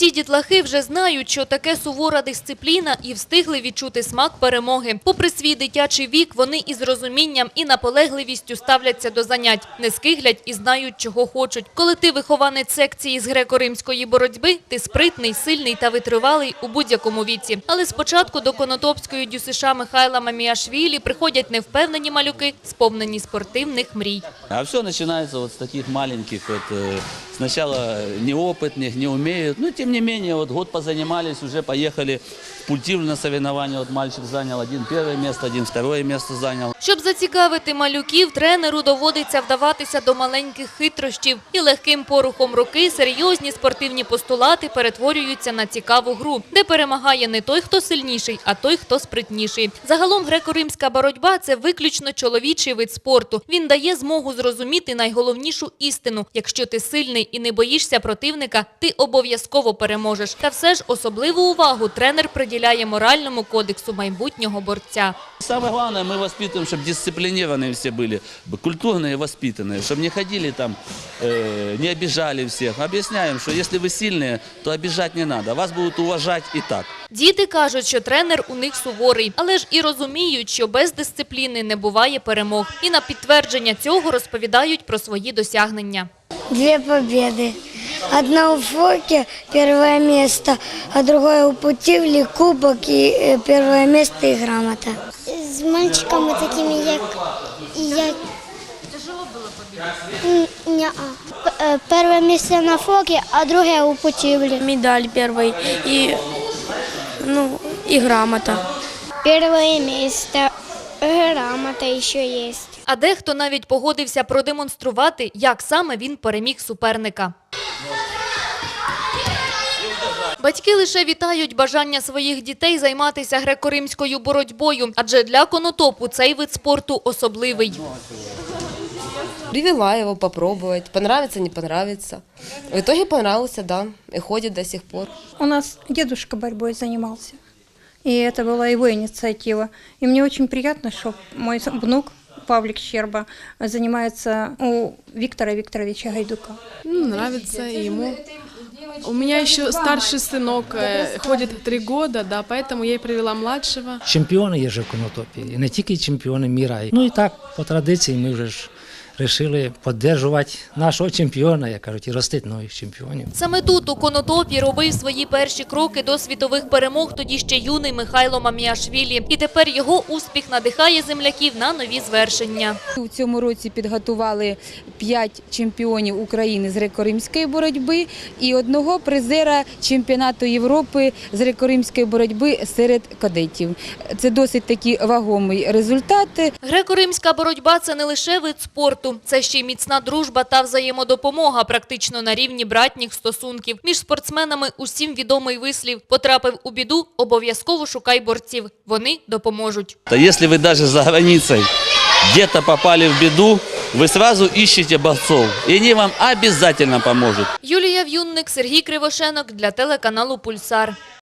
Ці дітлахи вже знають, що таке сувора дисципліна і встигли відчути смак перемоги. Попри свій дитячий вік, вони із розумінням і наполегливістю ставляться до занять, не скиглять і знають, чого хочуть. Коли ти вихованець секції з греко-римської боротьби, ти спритний, сильний та витривалий у будь-якому віці. Але спочатку до Конотопської ДЮСШ Михайла Маміашвілі приходять невпевнені малюки, сповнені спортивних мрій. А все начинается вот с таких маленьких, вот, э, сначала неопытных, не умеют, но тем не менее, вот год позанимались, уже поехали в пультивы на соревнования, вот мальчик занял один первое место, один второе место занял. Щоб зацікавити малюків, тренеру доводиться вдаватися до маленьких хитрощів. І легким порухом руки серйозні спортивні постулати перетворюються на цікаву гру, де перемагає не той, хто сильніший, а той, хто спритніший. Загалом греко-римська боротьба – це виключно чоловічий вид спорту. Він дає змогу зрозуміти найголовнішу істину. Якщо ти сильний і не боїшся противника, ти обов'язково переможеш. Та все ж особливу увагу тренер приділяє моральному кодексу майбутнього борця. Самое главное, мы воспитываем, чтобы дисциплинированные все были, б- культурные, воспитанные, чтобы не ходили там, э, не обижали всех. Объясняем, что если вы сильные, то обижать не надо, вас будут уважать и так. Діти кажуть, що тренер у них суворий, але ж і розуміють, що без дисципліни не буває перемог. І на підтвердження цього розповідають про свої досягнення. Две победы. Одна у Фоке, первое место, а другое у Путивли, кубок и э, первое место и грамота. з мальчиками такими, як і я. Тяжело було побігти? Перше місце на фокі, а друге у Путівлі. медаль первой и, ну, и грамота. Перше місце, грамота ще є. А дехто навіть погодився продемонструвати, як саме він переміг суперника. Батьки лише вітають бажання своїх дітей займатися греко-римською боротьбою, адже для конотопу цей вид спорту особливий. Привела его попробовать, понравится, не понравится. В итоге понравился, да, и ходит до сих пор. У нас дедушка борьбой занимался, и это была его инициатива. И мне очень приятно, что мой внук Павлик Щерба занимается у Виктора Викторовича Гайдука. Ну, нравится ему. У меня еще старший сынок э, ходит три года, да, поэтому я и привела младшего. Чемпіони є же в Конотопі, і не тільки чемпіони міра. Ну і так, по традиції, ми вже ж вирішили підтримувати нашого чемпіона, як кажуть, і ростити нових чемпіонів. Саме тут, у Конотопі, робив свої перші кроки до світових перемог тоді ще юний Михайло Маміашвілі. І тепер його успіх надихає земляків на нові звершення. У цьому році підготували п'ять чемпіонів України з греко-римської боротьби і одного призера чемпіонату Європи з греко-римської боротьби серед кадетів. Це досить такі вагомий результат. Греко-римська боротьба – це не лише вид спорту, це ще й міцна дружба та взаємодопомога практично на рівні братніх стосунків. Між спортсменами усім відомий вислів «потрапив у біду, обов'язково шукай борців, вони допоможуть». То если вы даже за границей где-то попали в беду, вы сразу ищете борцов, и они вам обязательно поможет. Юлія В'юнник, Сергій Кривошенок для телеканалу «Пульсар».